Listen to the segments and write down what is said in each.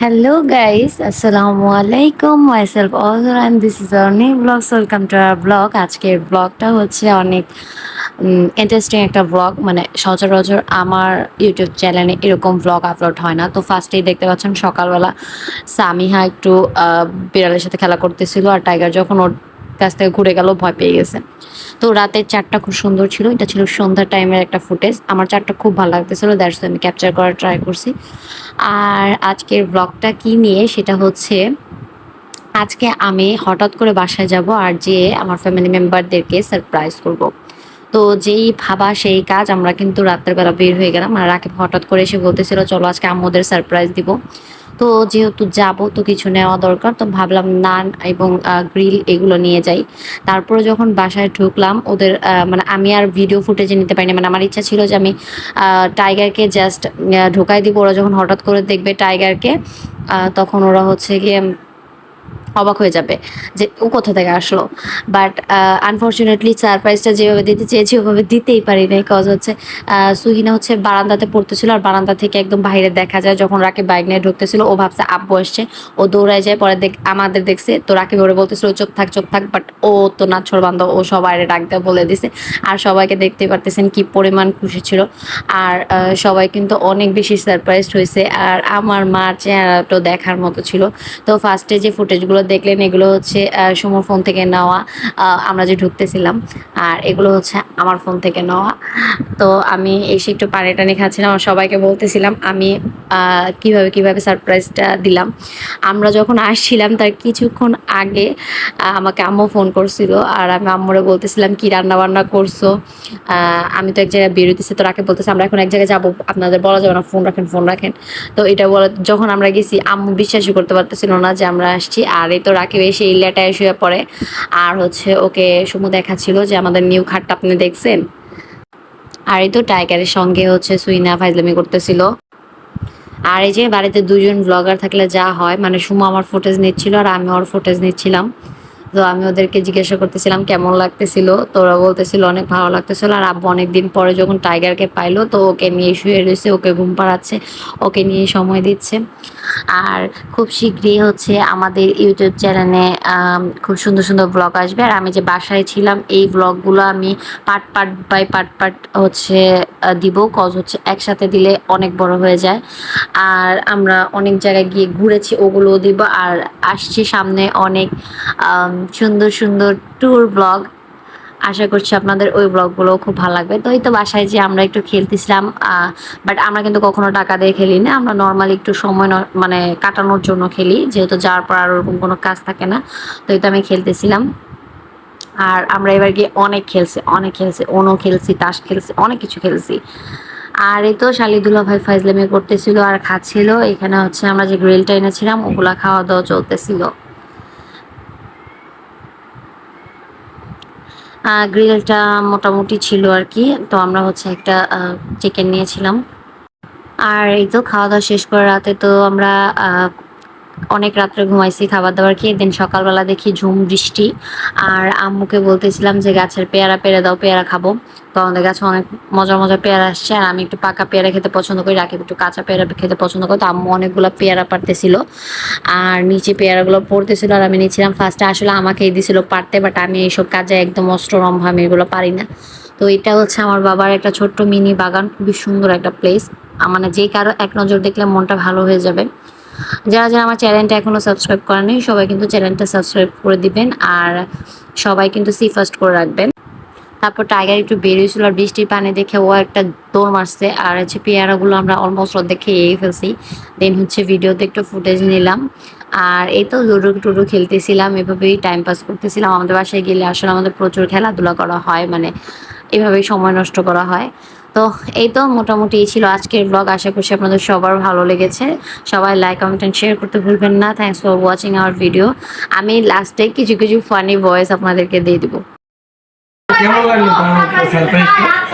Guys, Assalamu alaikum. Myself Azur and this is our new vlog. So welcome to our vlog. আজকের ব্লগটা হচ্ছে অনেক interesting একটা blog মানে সচরাচর আমার ইউটিউব চ্যানেলে এরকম ব্লগ আপলোড হয় না তো ফার্স্টেই দেখতে পাচ্ছেন সকালবেলা সামিহা একটু বিড়ালের সাথে খেলা করতেছিল আর টাইগার যখন ওর কাছ থেকে ঘুরে গেল ভয় পেয়ে গেছে। তো রাতের চারটা খুব সুন্দর ছিল, এটা ছিল সন্ধ্যার টাইমের একটা ফুটেজ আমার চারটা খুব ভালো লাগতেছিল দ্যাটস আমি ক্যাপচার করার ট্রাই করছি। আর আজকের ব্লগটা কি নিয়ে, সেটা হচ্ছে, আজকে আমি হঠাৎ করে বাসায় যাব আর যে আমার ফ্যামিলি মেম্বারদেরকে সারপ্রাইজ করব। তো যেই ভাবা, সেই কাজ, আমরা কিন্তু রাতের বেলা বের হয়ে গেলাম। আর রাকিব হঠাৎ করে এসে বলতেছিল, চলো আজকে আম্মুদের সারপ্রাইজ দিব। তো যেহেতু যাব, তো কিছু নেওয়া দরকার। তো ভাবলাম নান এবং গ্রিল এগুলো নিয়ে যাই। তারপরে যখন বাসায় ঢুকলাম, ওদের মানে আমি আর ভিডিও ফুটেজে নিতে পারিনি। মানে আমার ইচ্ছা ছিল যে আমি টাইগারকে জাস্ট ঢোকাই দিব। ওরা যখন হঠাৎ করে দেখবে টাইগারকে তখন ওরা হচ্ছে গিয়ে অবাক হয়ে যাবে যে ও কোথা থেকে আসলো। বাট আনফর্চুনেটলি সারপ্রাইজটা যেভাবে দিতে চেয়েছি, ওভাবে দিতেই পারি নাই। কজ হচ্ছে সুহিনা হচ্ছে বারান্দাতে পড়তেছিল আর বারান্দা থেকে একদম বাইরে দেখা যায় যখন রাকে বাইক নিয়ে ঢুকতেছিল, ও ভাবছে আব্বু আসছে। ও দৌড়ায় যায়, পরে দেখ, আমাদের দেখছে, তো রাকে ওরে বলতেছিল চোখ থাক চোখ থাক। বাট ও তো নাছর বান্ধব ও সবাই ডাক দেয় বলে দিছে। আর সবাইকে দেখতে পারতেছেন কি পরিমাণ খুশি ছিল। আর সবাই কিন্তু অনেক বেশি সারপ্রাইজড হয়েছে। আর আমার মার চেহারাটাও দেখার মতো ছিল। তো ফার্স্টে যে ফুটেজগুলো দেখলেন, এগুলো হচ্ছে সুমোর ফোন থেকে নেওয়া আমরা যে ঢুকতেছিলাম। আর এগুলো হচ্ছে আমার ফোন থেকে নেওয়া। তো আমি এসে একটু পানি টানি খাচ্ছিলাম সবাইকে বলতেছিলাম, আমি কীভাবে কীভাবে সারপ্রাইজটা দিলাম। আমরা যখন আসছিলাম, তার কিছুক্ষণ আগে আমাকে আম্মু ফোন করছিল, আর আমি আম্মুরে বলতেছিলাম, কি রান্না বান্না করছ আমি তো এক জায়গায় বেরোতেছি তো রাকে বলতেছি, আমরা এখন এক জায়গায় যাব, আপনাদের বলা যাবে না ফোন রাখেন ফোন রাখেন। তো এটা বলা যখন আমরা গেছি, আম্মু বিশ্বাসই করতে পারতেছিল না যে আমরা আসছি, আর এই তো রাকিব এসে এই লেটায় শুয়ে পড়ে। আর হচ্ছে ওকে সুমু দেখাচ্ছিল যে আমাদের নিউ খাটটা আপনি দেখছেন? আর এই তো টাইগারের সঙ্গে হচ্ছে সুইনা ফাইজলামি করতেছিল। আর এই যে বাড়িতে দুজন ব্লগার থাকলে যা হয় মানে সুমু আমার ফুটেজ নিচ্ছিল আর আমি ওর ফুটেজ নিচ্ছিলাম। তো আমি ওদেরকে জিজ্ঞাসা করতেছিলাম, কেমন লাগতেছিল? তো ওরা বলতেছিল, অনেক ভালো লাগতেছিল। আর আব্বু অনেকদিন পরে যখন টাইগারকে পাইলো, তো ওকে নিয়ে শুয়ে রয়েছে, ওকে ঘুম পাড়াচ্ছে, ওকে নিয়ে সময় দিচ্ছে। আর খুব শীঘ্রই হচ্ছে আমাদের ইউটিউব চ্যানেলে খুব সুন্দর সুন্দর ব্লগ আসবে। আর আমি যে বাসায় ছিলাম, এই ব্লগগুলো আমি part part by part part হচ্ছে দিব। কজ হচ্ছে একসাথে দিলে অনেক বড় হয়ে যায়। আর আমরা অনেক জায়গায় গিয়ে ঘুরেছি, ওগুলোও দিব। আর আসছি সামনে অনেক সুন্দর সুন্দর ট্যুর ব্লগ আশা করছি আপনাদের ওই ব্লগগুলো খুব ভালো লাগবে। তো এই তো বাসায় যে আমরা একটু খেলতেছিলাম বাট আমরা কিন্তু কখনো টাকা দিয়ে খেলি না। আমরা নর্মালি একটু সময় মানে কাটানোর জন্য খেলি, যেহেতু যাওয়ার পর আর ওরকম কোনো কাজ থাকে না। তো এই তো আমি খেলতেছিলাম। আর আমরা এবার গিয়ে অনেক খেলছি অনেক খেলছি। অনু খেলছি, তাস খেলছি, অনেক কিছু খেলছি। আর এই তো শালিদুল্লাহ ভাই ফাইজলামি করতেছিল আর খাচ্ছিল। এখানে হচ্ছে আমরা যে গ্রিলটা এনেছিলাম, ওগুলা খাওয়া দাওয়া চলতেছিল। গ্রিলটা মোটামুটি ছিল আর কি। তো আমরা হচ্ছে একটা চিকেন নিয়েছিলাম। আর এই তো খাওয়া দাওয়া শেষ করে রাতে তো আমরা অনেক রাত্রে ঘুমাইছি খাবার দাবার খেয়ে দিন সকালবেলা দেখি ঝুম, বৃষ্টি। আর আম্মুকে বলতেছিলাম যে, গাছের পেয়ারা পেরে দাও, পেয়ারা খাব। তো আমাদের গাছে অনেক মজার মজার পেয়ারা আসছে। আর আমি একটু পাকা পেয়ারা খেতে পছন্দ করি, রাখি একটু কাঁচা পেয়ারা খেতে পছন্দ করি। তো আম্মু অনেকগুলো পেয়ারা পারতেছিল আর নিচে পেয়ারাগুলো পড়তেছিল আর আমি নিয়েছিলাম ফার্স্টে আসলে আমাকেই দিছিল পারতে বাট আমি এইসব কাজে একদম অস্ত্ররম্ভ, আমি এগুলো পারি না। তো এটা হচ্ছে আমার বাবার একটা ছোট্ট মিনি বাগান, খুবই সুন্দর একটা প্লেস মানে যে কারও এক নজর দেখলে মনটা ভালো হয়ে যাবে। যারা যারা আমার চ্যানেলটা এখনও সাবস্ক্রাইব করেনি সবাই কিন্তু চ্যানেলটা সাবস্ক্রাইব করে দিবেন আর সবাই কিন্তু সি ফার্স্ট করে রাখবেন। তারপর টাইগার একটু বেরিয়েছিল আর বৃষ্টির পানি দেখে ও একটা দৌড় মারছে আর হচ্ছে পেয়ারাগুলো আমরা অলমোস্ট অর্ধেক খেয়েই ফেলছি। দেন হচ্ছে ভিডিওতে একটু ফুটেজ নিলাম। আর এই তো লুডো টুডো খেলতেছিলাম, এভাবেই টাইম পাস করতেছিলাম। আমাদের বাসায় গেলে আসলে আমাদের প্রচুর খেলাধুলা করা হয় মানে এভাবেই সময় নষ্ট করা হয়। তো এই তো মোটামুটি এই ছিল আজকের ব্লগ আশা করছি আপনাদের সবার ভালো লেগেছে। সবাই লাইক কমেন্ট অ্যান্ড শেয়ার করতে ভুলবেন না। Thanks for watching our video আমি লাস্টে কিছু কিছু ফানি ভয়েস আপনাদেরকে দিয়ে দিব।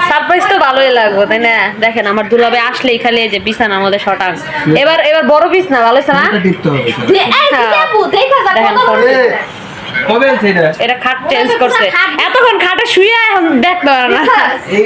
সারপ্রাইজ তো ভালোই লাগবে তাই না? দেখেন আমার দুলাবে আসলেই খালি এই যে মধ্যে শটান এবার এবার বড় বিছনা ভালো না? এটা সেটা এটা? খাট চেঞ্জ করছে। এতক্ষণ খাটে শুয়ে এখন দেখতে পারে না। এই